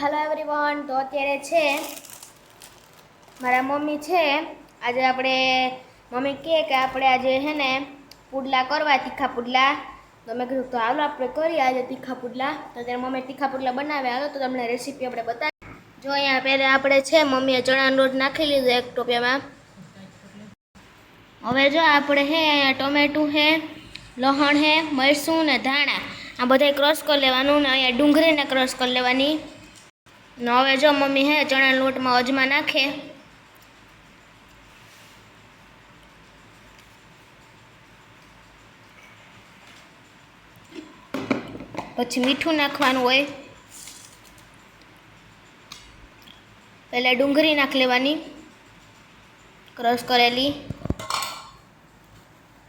હાલો everyone તો અત્યારે છે, મારા મમ્મી છે. આજે આપણે, મમ્મી કહે કે આપણે આજે છે ને પુડલા કરવા, તીખા પુડલા. તો મેં કીધું, તો હાલો, આપણે કરીએ આજે તીખા પુડલા. તો ત્યારે મમ્મી તીખા પુડલા બનાવ્યા હાલો, તો તમને રેસીપી આપણે બતાવી જો અહીંયા પહેલાં આપણે છે, મમ્મીએ ચણાનો રોટ નાખી લીધો, એક ટોપિયામાં. હવે જો આપણે હે અહીંયા ટોમેટું છે લહણ છે મરસું ને ધાણા. આ બધાય ક્રોસ કરી લેવાનું ને અહીંયા ડુંગળીને ક્રોસ કરી લેવાની. હવે જો મમ્મી હે, ચણાના લોટમાં અજમા નાખે. પછી મીઠું નાખવાનું હોય. પહેલાં ડુંગળી નાખી લેવાની. ક્રશ કરેલી.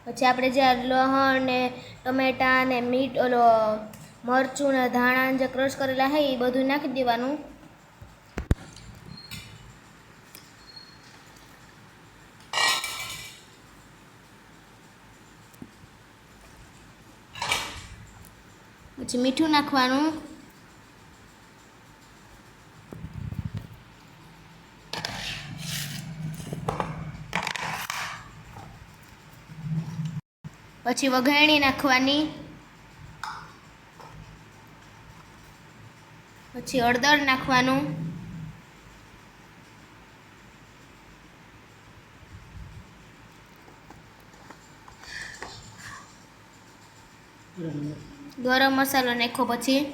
પછી આપણે જે લહણ ને ટમેટા ને મીઠ ઓલો મરચું ને ધાણા જે ક્રશ કરેલા હે, એ બધું નાખી દેવાનું. પછી મીઠું નાખવાનું. પછી વઘાણી નાખવાની. પછી હળદર નાખવાનું. ગરમ મસાલો નાખો પછી.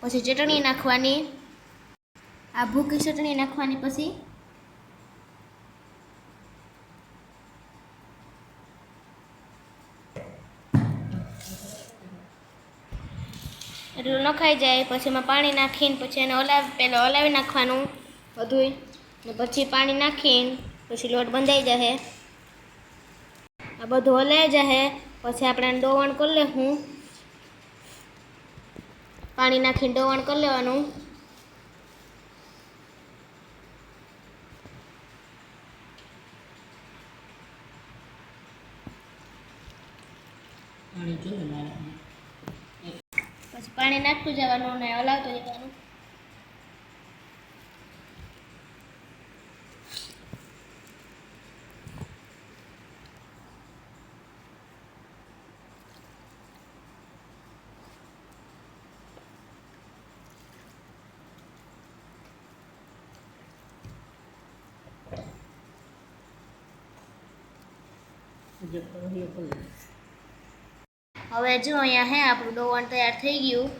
પછી ચટણી નાખવાની. આ ભૂકી ચટણી નાખવાની પછી. એટલું નખાઈ જાય, પછી એમાં પાણી નાખીને, પછી એને હલાવ પહેલાં હલાવી નાખવાનું બધુંય. ને પછી પાણી નાખીને પછી લોટ બંધાઈ જશે. આ બધું હલાઈ જશે. પછી આપણે ડોવણ કરી લેવું પાણી નાખીને ડોવણ કરી લેવાનું. પછી પાણી નાખતું જવાનું અને હલાવતું જવાનું. હવે જો અહીંયા હે, આપણું ડોવણ તૈયાર થઈ ગયું.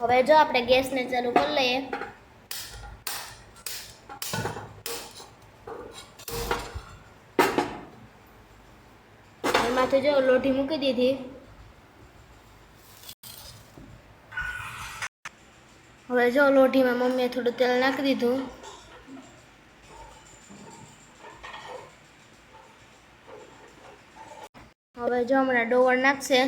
હવે જો આપણે ગેસને ચાલુ કરી લઈએ. એમાંથી જો લોઢી મૂકી દીધી. હવે જો લોઢીમાં મમ્મીએ થોડું તેલ નાખી દીધું. હવે જો હમણાં ડોવર નાખશે.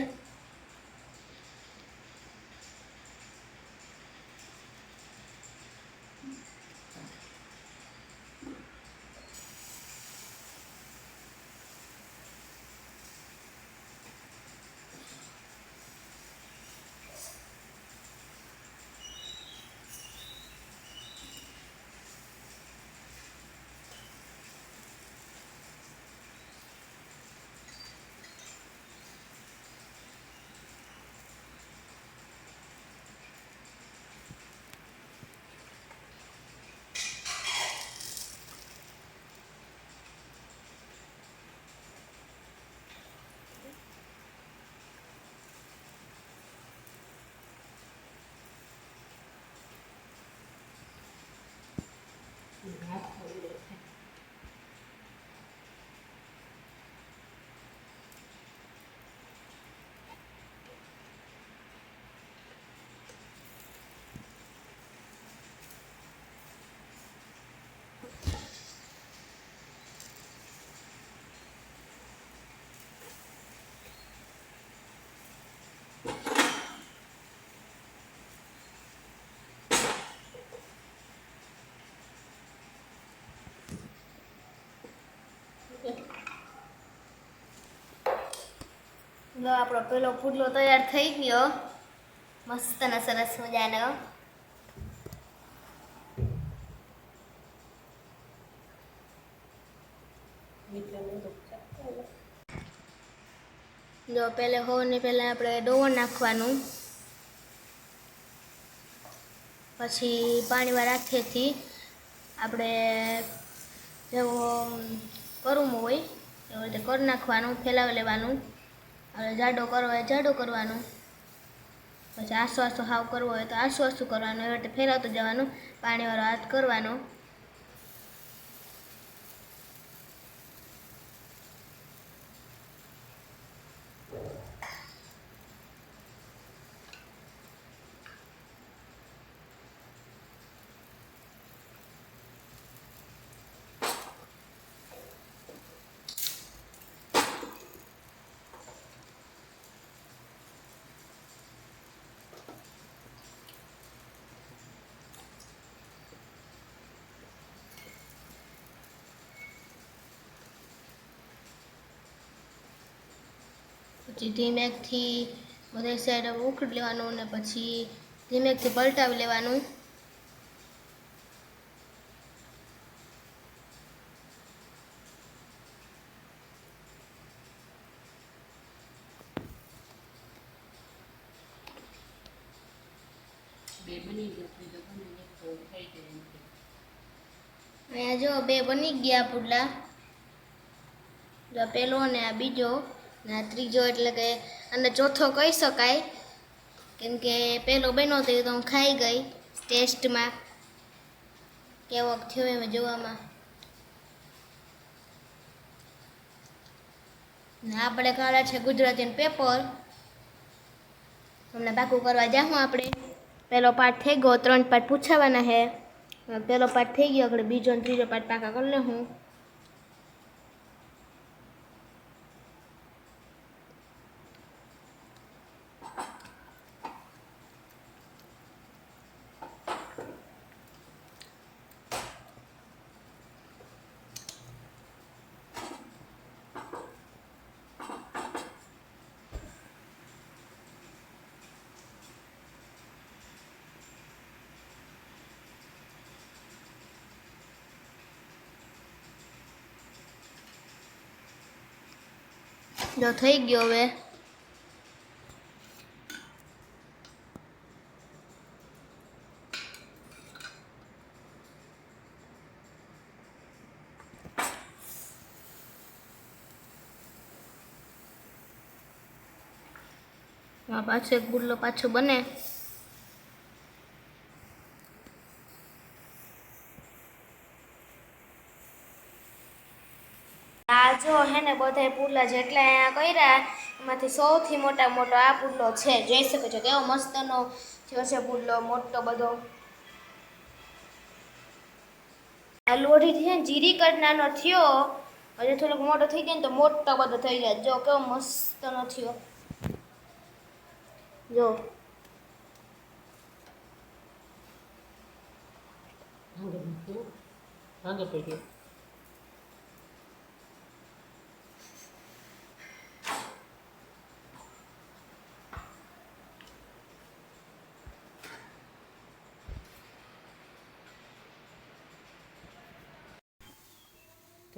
જો આપણો પેલો પુડલો તૈયાર થઈ ગયો. મસ્ત ને સરસ મજાનો. જો પહેલે હોને પહેલાં આપણે ડોવણ નાખવાનું. પછી પાણીમાં રાખીએથી આપણે જેવો કરવું હોય, એવી રીતે કરી નાખવાનું, ફેલાવી લેવાનું. હવે જાડો કરવો હોય, જાડો કરવાનો. પછી આસો આસો હાવ કરવો હોય તો આસો આસું કરવાનું, એવી રીતે ફેરવતો જવાનું, પાણીવાળો હાથ કરવાનો. પછી ધીમેકથી બધી સાઈડ ઉખડી લેવાનું અને પછી ધીમેકથી પલટાવી લેવાનું. અહીંયા જો બે બની ગયા પુડલા. પેલો ને આ બીજો. ને ત્રીજો એટલે કે અને ચોથો કહી શકાય, કેમ કે પેલો બન્યો તો તો હું ખાઈ ગઈ ટેસ્ટમાં. કેવોક થયો એમ જોવામાં. આપણે કાલે છે ગુજરાતીનું પેપર. તમને પાકું કરવા જાઉં આપણે. પહેલો પાઠ થઈ ગયો, ત્રણ પાઠ પૂછાવાના છે પહેલો પાઠ થઈ ગયો આપણે બીજો ને ત્રીજો પાઠ પાકા કરી લઉં જો થઈ ગયો હવે. પાછો એક ગુલ્લો પાછો બને. આ જો હે ને બધાય પુડલા જેટલા અહીંયા કર્યા, એમાંથી સૌથી મોટા મોટો આ પુડલો છે. જોઈ શકો છો કેવો મસ્તનો થયો છે પુડલો મોટો બધો. આ લોઢીથી છે ને જીરી કટનાનો થયો, હજુ થોડોક મોટો થઈ જાય ને તો મોટો બધો થઈ જાય. જો કેવો મસ્તનો થયો. જો. ભાંગે પડી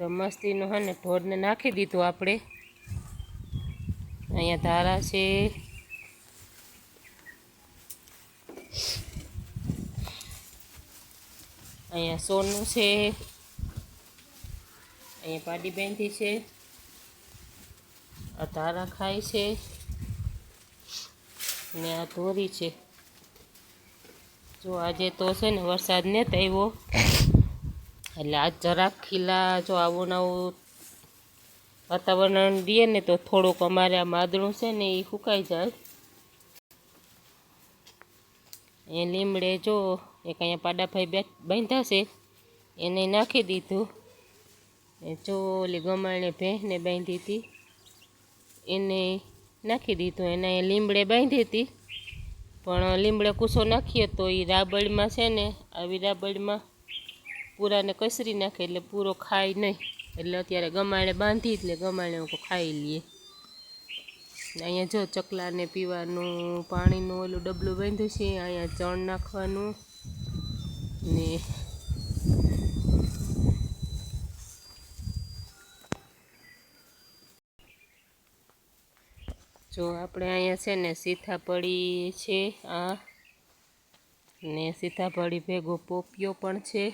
તો મસ્તીનું હે ને ઢોરને નાખી દીધું આપણે. અહીંયા ધારા છે. અહીંયા સોનું છે. અહીંયા પાડી બેંધી છે. આ ધારા ખાય છે. ને આ ધોરી છે. જો આજે તો છે ને વરસાદ ને આવ્યો. એટલે આ જરાક ખીલા જો આવું આવું વાતાવરણ દઈએ ને તો થોડુંક અમારે આ માદળું છે ને એ સુકાઈ જાય. એ લીમડે જો એક અહીંયા પાડાભાઈ બાંધ્યા છે, એને નાખી દીધું. એ જો ઓલી ગમાણે ભેંસને બાંધી હતી, એને નાખી દીધું. એને એ લીમડે બાંધી હતી, પણ લીમડે કૂસો નાખીએ તો એ રાબડીમાં છે ને, આવી રાબડીમાં પૂરાને કસરી નાખે એટલે પૂરો ખાય નહીં. એટલે અત્યારે ગમાણે બાંધી એટલે ગમાણે હું ખાઈ લઈએ. અહીંયા જો ચકલાને પીવાનું, પાણીનું ઓલું ડબલું બાંધ્યું છે, અહીંયા ચણ નાખવાનું ને જો આપણે અહીંયા છે ને સીતાફળી છે આ ને સીતાફળી ભેગો પોપિયો પણ છે.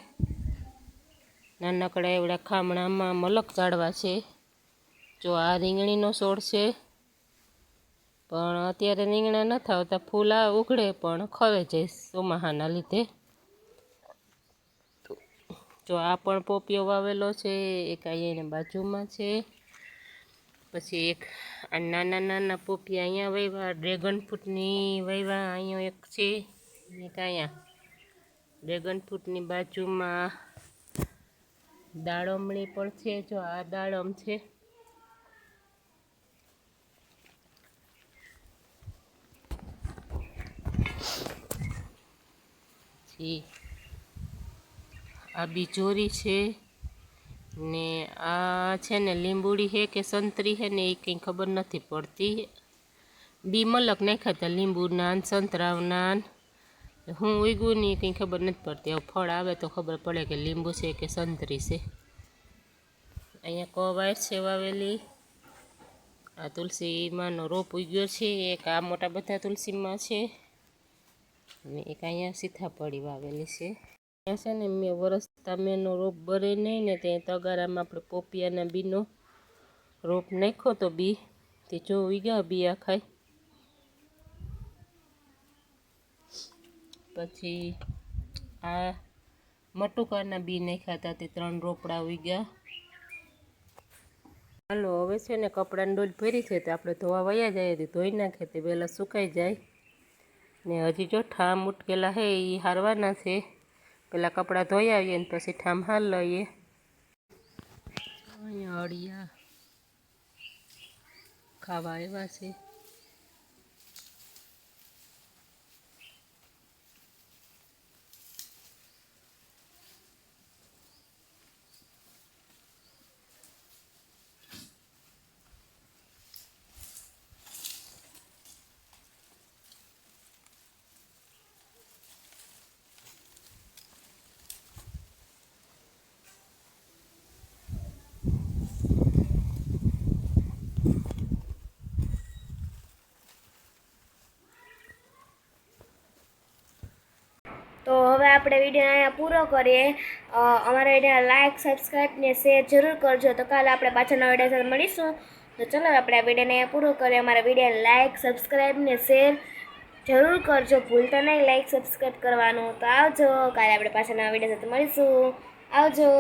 નાનકડા એવડા ખામણામાં મલક ઝાડવા છે. જો આ રીંગણીનો છોડ છે. પણ અત્યારે રીંગણા નથી આવતા ફૂલ આ ઉઘડે પણ ખવે છે ચોમાહાના લીધે. જો આ પણ પોપિયો વાવેલો છે, એક અહીંયા બાજુમાં છે. પછી એક આ નાના નાના પોપિયા અહીંયા વાવ્યા ડ્રેગન ફ્રૂટની વાવ્યા અહીંયા એક છે. એક અહીંયા ડ્રેગન ફ્રૂટની બાજુમાં દાડમણી પણ છે, જો આ દાડમ છે. આ બીજોરી છે ને આ છે ને લીંબુડી છે કે સંતરી છે ને એ કંઈ ખબર નથી પડતી. બી મલક નાખ્યા હતા લીંબુના ને સંતરાવના ને. હું ઉગ્યું નહીં કંઈ ખબર નથી પડતી. હવે ફળ આવે તો ખબર પડે કે લીંબુ છે કે સંતરી છે. અહીંયા કોવાયર છે વાવેલી. આ તુલસીમાંનો રોપ ઉગ્યો છે. એક આ મોટા બધા તુલસીમાં છે. અને એક અહીંયા સીતાફળી વાવેલી છે. ત્યાં છે ને મેં વરસતા મેંનો રોપ બરે નહીં ને ત્યાં તગારામાં આપણે પોપિયાના બીનો રોપ નાખ્યો તો બી તે જો ઉગ્યા, બી આ ખાય. પછી આ મટુકાના બી નાખ્યા હતા તે ત્રણ રોપડા ઉગ્યા હાલો, હવે છે ને કપડાની ડોલ ભરી છે તે આપણે ધોવા વયા જાય તે ધોઈ નાખે તે પહેલાં સુકાઈ જાય. ને હજી જો ઠામ ઉટકેલા હે એ હારવાના છે. પહેલાં કપડાં ધોઈ આવીએ ને પછી ઠામ હાલ લઈએ. અહીંયા અળિયા ખાવા આવ્યા છે તો હવે આપણે વીડિયો અહીંયા પૂરો કરીએ. અમારા વીડિયો લાઇક સબસ્ક્રાઈબ ને શેર જરૂર કરજો. તો કાલે આપણે પાછળના વીડિયો સાથે મળીશું. તો ચલો આપણે આ વિડીયોને અહીંયા પૂરો કરીએ. અમારા વીડિયો લાઇક સબસ્ક્રાઈબ ને શેર જરૂર કરજો. ભૂલતા નહીં લાઇક સબસ્ક્રાઈબ કરવાનું. તો આવજો. કાલે આપણે પાછળના વીડિયો સાથે મળીશું. આવજો.